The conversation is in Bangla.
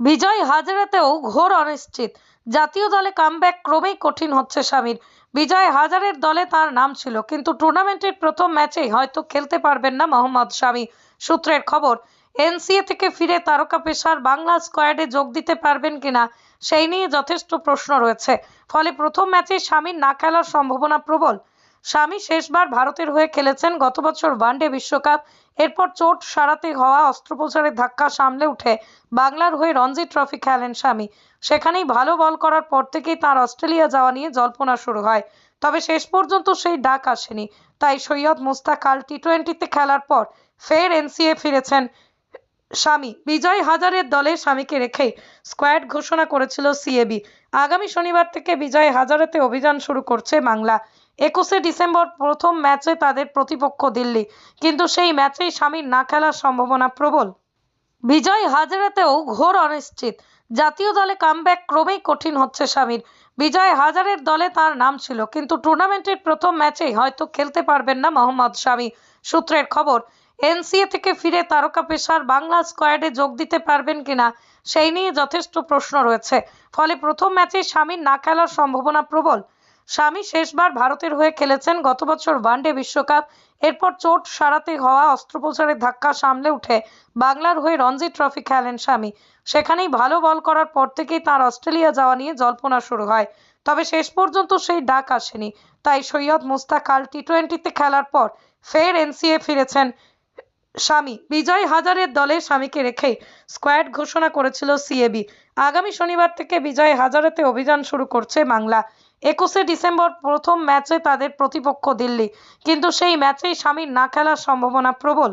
বিজয় হাজারেতেও ঘোর অনিশ্চিত। জাতীয় দলে কামব্যাক ক্রমেই কঠিন হচ্ছে স্বামীর বিজয় হাজারের দলে তার নাম ছিল, কিন্তু টুর্নামেন্টের প্রথম ম্যাচেই হয়তো খেলতে পারবেন না মোহাম্মদ শামি। সূত্রের খবর, এনসিএ থেকে ফিরে তারকা পেশার বাংলা স্কোয়াডে যোগ দিতে পারবেন কিনা, সেই নিয়ে যথেষ্ট প্রশ্ন রয়েছে। ফলে প্রথম ম্যাচে স্বামীর না খেলার সম্ভাবনা প্রবল। স্বামী শেষবার ভারতের হয়ে খেলেছেন। গত বছর ওয়ানডে বিশ্বকাপ। এরপর চোট সারাতে হওয়া অস্ত্রোপচারের ধাক্কা সামলে উঠে বাংলার হয়ে রঞ্জি ট্রফি খেলেন স্বামী। সেখানেই ভালো বল করার পর থেকেই তার অস্ট্রেলিয়া যাওয়া নিয়ে জল্পনা শুরু হয়। তবে শেষ পর্যন্ত সেই ডাক আসেনি। তাই সৈয়দ মুস্তাক আল টি টোয়েন্টিতে খেলার পর ফের এনসিএ ফিরেছেন স্বামী। বিজয় হাজারের দলে স্বামীকে রেখেই স্কোয়াড ঘোষণা করেছিল সিএবি। আগামী শনিবার থেকে বিজয় হাজারেতে অভিযান শুরু করছে বাংলা। একুশে ডিসেম্বর প্রথম ম্যাচে তাদের প্রতিপক্ষ দিল্লি, কিন্তু সেই ম্যাচেই স্বামীর না খেলার সম্ভাবনা প্রবল। বিজয় হাজারেতেও ঘোর অনিশ্চিত। জাতীয় দলে কামব্যাক ক্রমেই কঠিন হচ্ছে স্বামীর বিজয় হাজারের দলে তার নাম ছিল, কিন্তু টুর্নামেন্টের প্রথম ম্যাচেই হয়তো খেলতে পারবেন না মোহাম্মদ শামি, সূত্রের খবর। এনসিএ থেকে ফিরে তারকা পেসার বাংলা স্কোয়াডে যোগ দিতে পারবেন কিনা, সেই নিয়ে যথেষ্ট প্রশ্ন রয়েছে। ফলে প্রথম ম্যাচে স্বামীর না খেলার সম্ভাবনা প্রবল। স্বামী শেষবার ভারতের হয়ে খেলেছেন। গত বছর ওয়ানডে বিশ্বকাপ, এরপর চোট সারাতে হওয়া অস্ত্রোপচারের ধাক্কা সামলে উঠে বাংলার হয়ে রঞ্জি ট্রফি খেলেন স্বামী। সেখানেই ভালো বল করার পর থেকেই তার অস্ট্রেলিয়া যাওয়া নিয়ে জল্পনা শুরু হয়। তবে শেষ পর্যন্ত সেই ডাক আসেনি। তাই সৈয়দ মুস্তাক আল টি টোয়েন্টিতে খেলার পর ফের এনসিএ ফিরেছেন। স্বামী। বিজয় হাজারের দলে স্বামীকে রেখে স্কোয়াড ঘোষণা করেছিল সিএবি। আগামী শনিবার থেকে বিজয় হাজারেতে অভিযান শুরু করছে বাংলা। একুশে ডিসেম্বর প্রথম ম্যাচে তাদের প্রতিপক্ষ দিল্লি। কিন্তু সেই ম্যাচেই স্বামীর না খেলার সম্ভাবনা প্রবল।